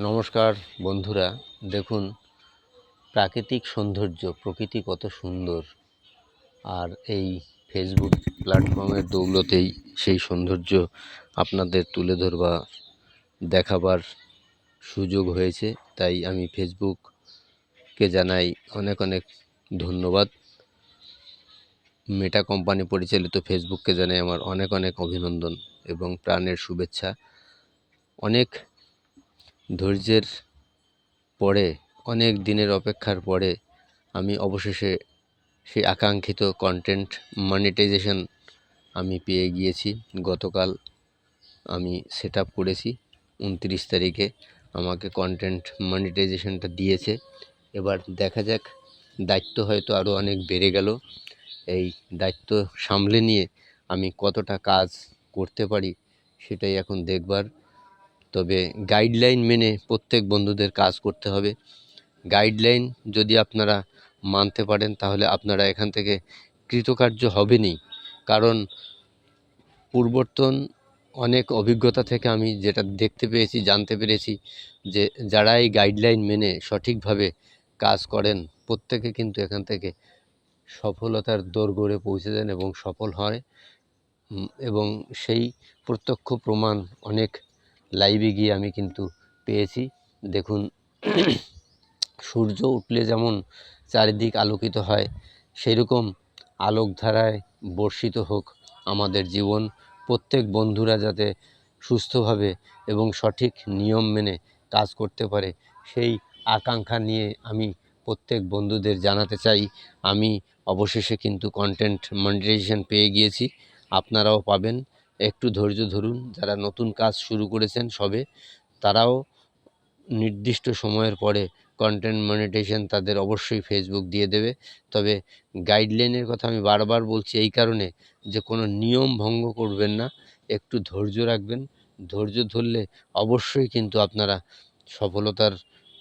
নমস্কার বন্ধুরা, দেখুন, প্রাকৃতিক সৌন্দর্য, প্রকৃতি কত সুন্দর। আর এই ফেসবুক প্ল্যাটফর্মের দৌলতেই সেই সৌন্দর্য আপনাদের তুলে ধরবা, দেখাবার সুযোগ হয়েছে। তাই আমি ফেসবুককে জানাই অনেক অনেক ধন্যবাদ। মেটা কোম্পানি পরিচালিত ফেসবুককে জানাই আমার অনেক অনেক অভিনন্দন এবং প্রাণের শুভেচ্ছা। অনেক ধৈর্যের পরে, অনেক দিনের অপেক্ষার পরে, আমি অবশেষে সেই আকাঙ্ক্ষিত কন্টেন্ট মনিটাইজেশন আমি পেয়ে গিয়েছি। গতকাল আমি সেট আপ করেছি। উনত্রিশ তারিখে আমাকে কন্টেন্ট মনিটাইজেশনটা দিয়েছে। এবার দেখা যাক, দায়িত্ব হয়তো আরও অনেক বেড়ে গেল। এই দায়িত্ব সামলে নিয়ে আমি কতটা কাজ করতে পারি, সেটাই এখন দেখবার। তবে গাইডলাইন মেনে প্রত্যেক বন্ধুদের কাজ করতে হবে। গাইডলাইন যদি আপনারা মানতে পারেন, তাহলে আপনারা এখান থেকে কৃতকার্য হবেনই। কারণ পূর্বর্তন অনেক অভিজ্ঞতা থেকে আমি যেটা দেখতে পেয়েছি, জানতে পেরেছি যে যারা এই গাইডলাইন মেনে সঠিকভাবে কাজ করেন, প্রত্যেকে কিন্তু এখান থেকে সফলতার দোরগোড়ে পৌঁছে দেন এবং সফল হয়। এবং সেই প্রত্যক্ষ প্রমাণ অনেক লাইভে গিয়ে আমি কিন্তু পেয়েছি। দেখুন, সূর্য উঠলে যেমন চারিদিক আলোকিত হয়, সেরকম আলোকধারায় বর্ষিত হোক আমাদের জীবন। প্রত্যেক বন্ধুরা যাতে সুস্থভাবে এবং সঠিক নিয়ম মেনে কাজ করতে পারে, সেই আকাঙ্ক্ষা নিয়ে আমি প্রত্যেক বন্ধুদের জানাতে চাই। আমি অবশেষে কিন্তু কন্টেন্ট মনিটাইজেশন পেয়ে গিয়েছি। আপনারাও পাবেন। একটু ধৈর্য ধরুন, যারা নতুন কাজ শুরু করেছেন সবে, তারাও নির্দিষ্ট সময়ের পরে কন্টেন্ট মনিটাইজেশন তাদের অবশ্যই ফেসবুক দিয়ে দেবে। তবে গাইডলাইনের কথা আমি বারবার বলছি এই কারণে যে কোনো নিয়ম ভঙ্গ করবেন না, একটু ধৈর্য রাখবেন। ধৈর্য ধরলে অবশ্যই কিন্তু আপনারা সফলতার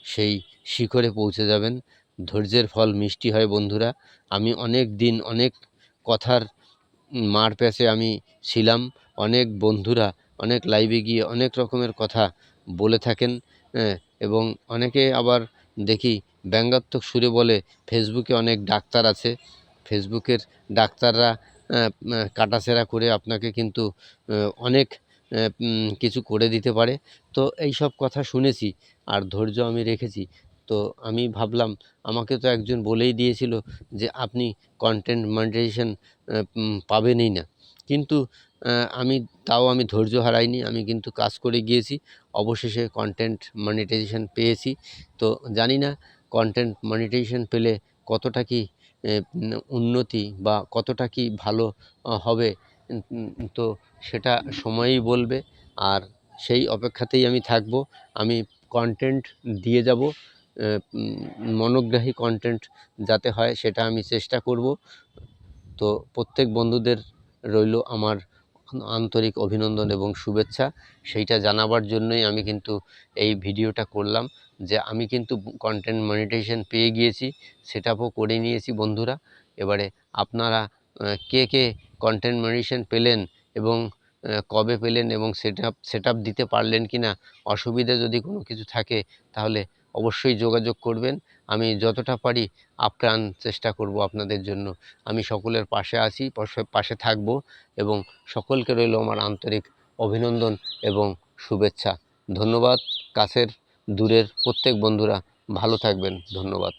সেই শিখরে পৌঁছে যাবেন। ধৈর্যের ফল মিষ্টি হয় বন্ধুরা। আমি অনেক দিন অনেক কথার মার প্যাচে আমি ছিলাম। অনেক বন্ধুরা অনেক লাইভে গিয়ে অনেক রকমের কথা বলে থাকেন হ্যাঁ এবং অনেকে আবার দেখি ব্যঙ্গাত্মক সুরে বলে ফেসবুকে অনেক ডাক্তার আছে। ফেসবুকের ডাক্তাররা কাটাছেঁড়া করে আপনাকে কিন্তু অনেক কিছু করে দিতে পারে। তো এই সব কথা শুনেছি আর ধৈর্য আমি রেখেছি। তো আমি ভাবলাম, আমাকে তো একজন বলেই দিয়েছিল যে আপনি কন্টেন্ট মনিটাইজেশন পাবেনই না। কিন্তু আমি, তাও আমি ধৈর্য হারাইনি, আমি কিন্তু কাজ করে গিয়েছি, অবশেষে কন্টেন্ট মনিটাইজেশন পেয়েছি। তো জানি না কন্টেন্ট মনিটাইজেশন পেলে কতটা কি উন্নতি বা কতটা কি ভালো হবে তো সেটা সময়ই বলবে। আর সেই অপেক্ষাতেই আমি থাকব, আমি কন্টেন্ট দিয়ে যাব। মনোগ্রাহী কন্টেন্ট যাতে হয় সেটা আমি চেষ্টা করব। তো প্রত্যেক বন্ধুদের রইল আমার আন্তরিক অভিনন্দন এবং শুভেচ্ছা। সেইটা জানাবার জন্যই আমি কিন্তু এই ভিডিওটা করলাম যে আমি কিন্তু কন্টেন্ট মনিটাইজেশন পেয়ে গিয়েছি সেট করে নিয়েছি বন্ধুরা। এবারে আপনারা কে কে কন্টেন্ট মনিটাইজেশন পেলেন এবং কবে পেলেন এবং সেট আপ দিতে পারলেন কি না অসুবিধা যদি কোনো কিছু থাকে তাহলে অবশ্যই যোগাযোগ করবেন। আমি যতটা পারি আপ্রাণ চেষ্টা করব আপনাদের জন্য। আমি সকলের পাশে আছি, পাশে থাকব এবং সকলকে রইল আমার আন্তরিক অভিনন্দন এবং শুভেচ্ছা। ধন্যবাদ। কাছের, দূরের প্রত্যেক বন্ধুরা ভালো থাকবেন। ধন্যবাদ।